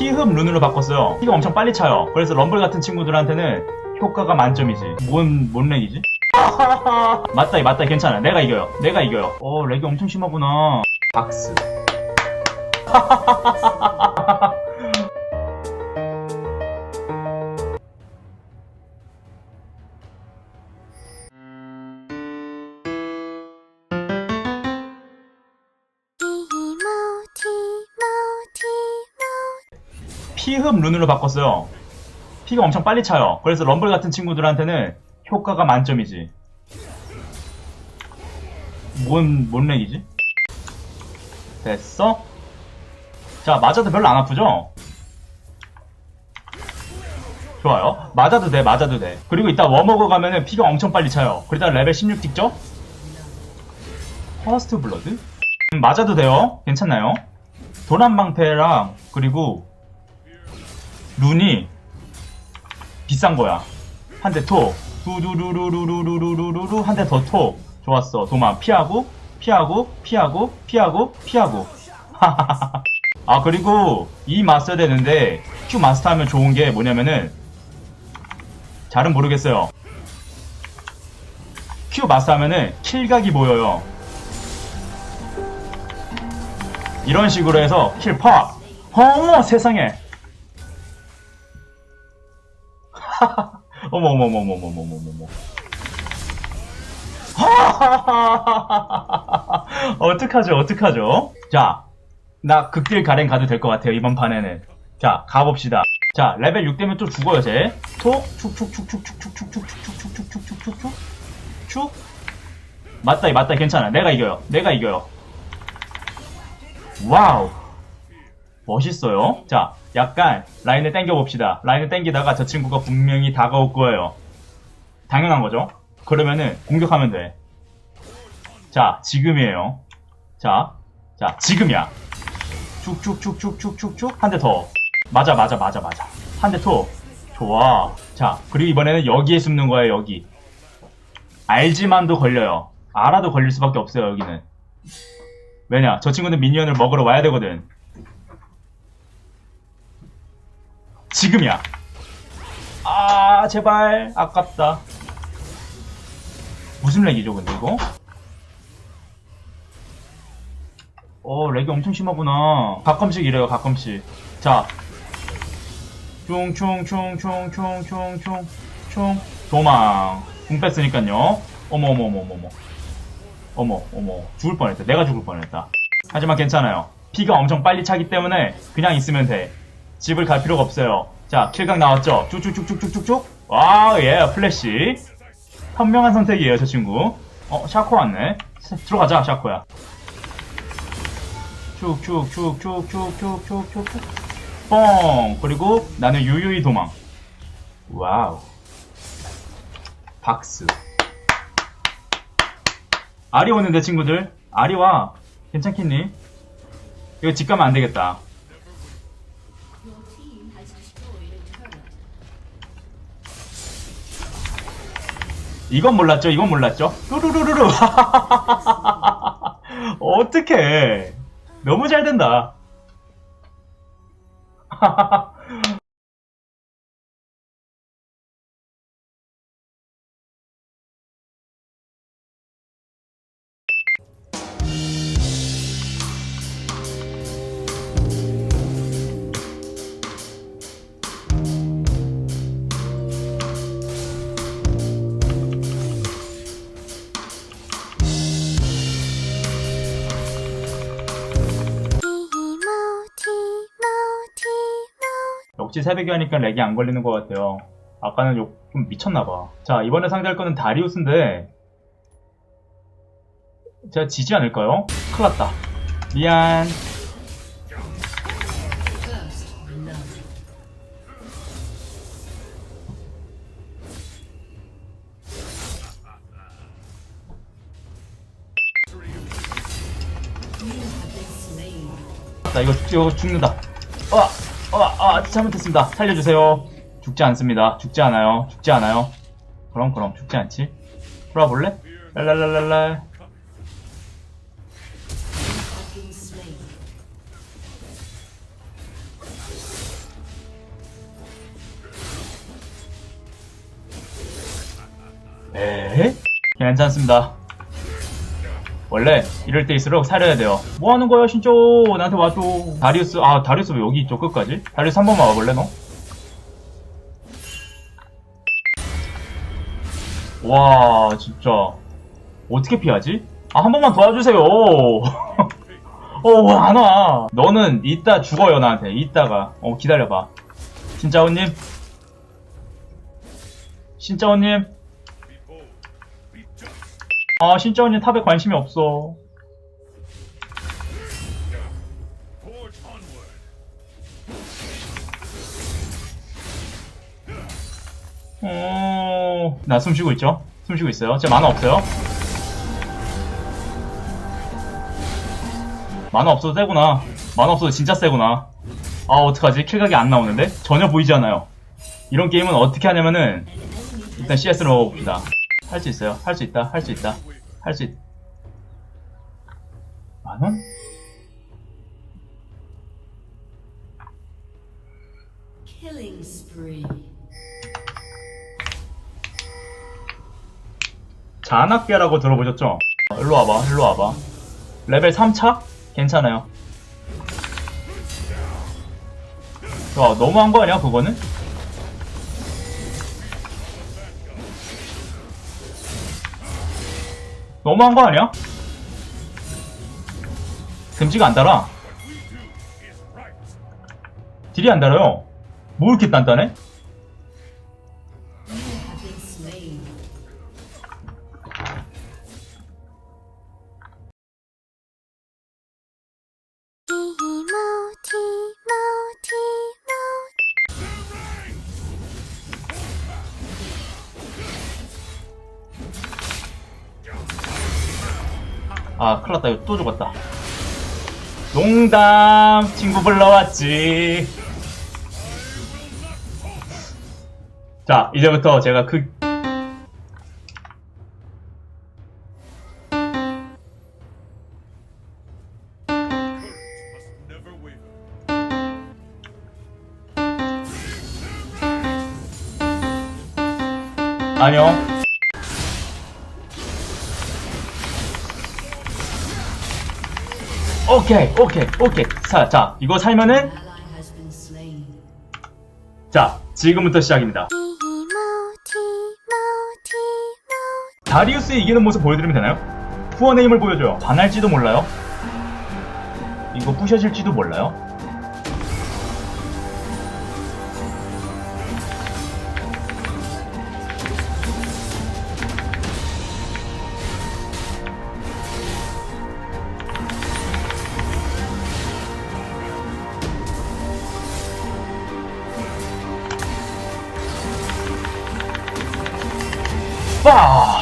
피흡 룬으로 바꿨어요. 피가 엄청 빨리 차요. 그래서 럼블 같은 친구들한테는 효과가 만점이지. 뭔, 뭔 렉이지? 맞다, 맞다, 괜찮아. 내가 이겨요. 내가 이겨요. 어, 렉이 엄청 심하구나. 박스. 피흡 룬으로 바꿨어요. 피가 엄청 빨리 차요. 그래서 럼블 같은 친구들한테는 효과가 만점이지. 뭔, 뭔 렉이지? 됐어? 자, 맞아도 별로 안 아프죠? 좋아요. 맞아도 돼, 맞아도 돼. 그리고 이따 워머그 가면은 피가 엄청 빨리 차요. 그러다 레벨 16 찍죠? 퍼스트 블러드? 음, 맞아도 돼요. 괜찮나요? 도난방패랑, 그리고, 룬이 비싼 거야. 한 대 톡. 두두루루루루루루루루 한 대 더 톡. 좋았어. 도망. 피하고, 피하고, 피하고, 피하고, 피하고. 아, 그리고 이 마스터 되는데 Q 마스터 하면 좋은 게 뭐냐면은 잘은 모르겠어요. Q 마스터 하면은 킬각이 보여요. 이런 식으로 해서 킬 팍! 어머 세상에! 어머 어머 어머 어머 어머 어머 어머 어떡하죠 어떡하죠 자나 극딜 가랭 가도 될 것 같아요 이번 판에는 자 가봅시다 자 레벨 6 되면 또 죽어요 쟤톡 축축축축축축축축축축축축축축축 맞다 맞다 괜찮아 내가 이겨요 내가 이겨요 와우 멋있어요. 자, 약간 라인을 당겨봅시다. 라인을 당기다가 저 친구가 분명히 다가올 거예요. 당연한 거죠. 그러면은 공격하면 돼. 자, 지금이에요. 자, 자, 지금이야. 쭉쭉쭉쭉쭉쭉쭉 한 대 더. 맞아, 맞아, 맞아, 맞아. 한 대 더. 좋아. 자, 그리고 이번에는 여기에 숨는 거예요, 여기. 알지만도 걸려요. 알아도 걸릴 수밖에 없어요, 여기는. 왜냐, 저 친구는 미니언을 먹으러 와야 되거든. 지금이야. 아, 제발. 아깝다. 무슨 렉이죠, 근데 이거? 어, 렉이 엄청 심하구나. 가끔씩 이래요, 가끔씩. 자. 충, 충, 충, 충, 충, 충, 충, 충. 도망. 궁 뺐으니까요. 어머, 어머, 어머, 어머, 어머. 어머, 어머. 죽을 뻔했다. 내가 죽을 뻔했다. 하지만 괜찮아요. 피가 엄청 빨리 차기 때문에 그냥 있으면 돼. 집을 갈 필요가 없어요. 자, 킬각 나왔죠? 쭉쭉쭉쭉쭉쭉. 와우, 예, 플래시. 현명한 선택이에요, 저 친구. 어, 샤코 왔네. 스- 들어가자, 샤코야. 쭉쭉쭉쭉쭉쭉쭉쭉쭉. 뻥! 그리고 나는 유유히 도망. 와우. 박스. 아리 오는데, 친구들. 아리 와. 괜찮겠니? 이거 집 가면 안 되겠다. 이건 몰랐죠? 이건 몰랐죠? 루루루루루. 어떡해. 너무 잘 된다. 역시 새벽에 하니까 렉이 안 걸리는 것 같아요. 아까는 욕, 좀 미쳤나봐. 자, 이번에 상대할 거는 다리우스인데, 제가 지지 않을까요? 큰일 났다. 미안. 나 이거, 이거 죽는다. 어, 어, 아, 잘못했습니다. 살려주세요. 죽지 않습니다. 죽지 않아요. 죽지 않아요. 그럼, 그럼, 죽지 않지. 돌아볼래? 랄랄랄랄랄. 에? 괜찮습니다. 원래 이럴 때일수록 사려야 돼요. 뭐 하는 거야, 신조? 나한테 와줘. 다리우스, 아, 다리우스 왜 여기 있죠, 끝까지? 다리우스 한 번만 와볼래, 너? 와, 진짜. 어떻게 피하지? 아, 한 번만 도와주세요. 어, 왜안 와? 너는 이따 죽어요, 나한테. 이따가. 어, 기다려봐. 신짜오님? 신짜오님? 아, 신짜오님 탑에 관심이 없어. 어, 나 숨 쉬고 있죠? 숨 쉬고 있어요. 제 만화 없어요. 만화 없어도 세구나. 만화 없어도 진짜 세구나. 아, 어떡하지? 킬각이 안 나오는데? 전혀 보이지 않아요. 이런 게임은 어떻게 하냐면은, 일단 CS로 먹어봅시다. 할 수 있어요. 할 수 있다. 할 수 있다. 할 수 있... 만 원? Killing spree. 잔악계라고 들어보셨죠? 어, 일로 와봐, 일로 와봐. 레벨 3차? 괜찮아요. 와, 너무한 거 아니야, 그거는? 너무한 거 아니야? 댐지가 안 달아. 딜이 안 달아요. 뭐 이렇게 단단해? 아, 큰일 났다. 또 죽었다. 농담! 친구 불러왔지. 자, 이제부터 제가 그. 안녕. 오케이, 오케이, 오케이. 자, 자, 이거 살면은. 자, 지금부터 시작입니다. 다리우스 이기는 모습 보여드리면 되나요? 후원의 힘을 보여줘요. 반할지도 몰라요. 이거 부셔질지도 몰라요. 빠!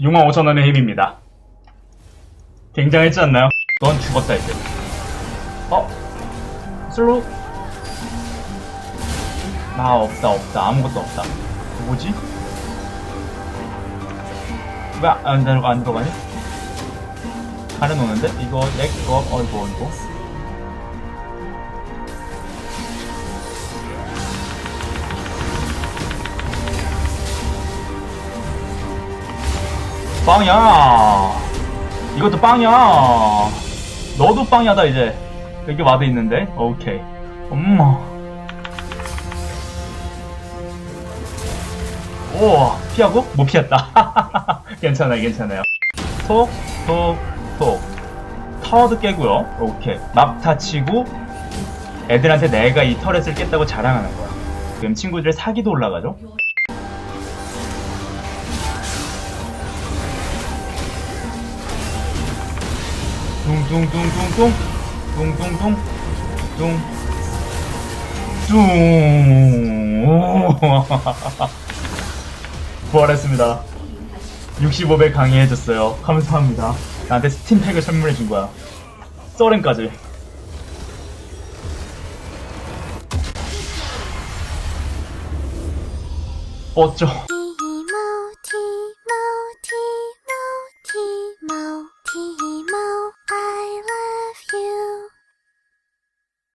65,000원의 힘입니다. 굉장했지 않나요? 넌 죽었다 이제. 어? 슬로우? 나 없다 없다 아무것도 없다. 뭐지? 왜안 들어가 안 들어가니? 가려놓는데? 이거 내 거 어이구 어이구. 빵이야. 이것도 빵이야. 너도 빵이야다 이제. 여기 와드 있는데. 오케이. 엄마. 오 피하고 못 피했다. 괜찮아요 괜찮아요. 톡톡 톡. 타워도 깨고요. 오케이. 막타 치고 애들한테 내가 이 터렛을 깼다고 자랑하는 거야. 그럼 친구들의 사기도 올라가죠. 둥둥둥둥 둥 둥둥 둥 둥 둥. 오. 부활했습니다. 65배 강의해줬어요. 감사합니다. 나한테 스팀팩을 선물해준 거야. 썰렌까지. 뻗죠.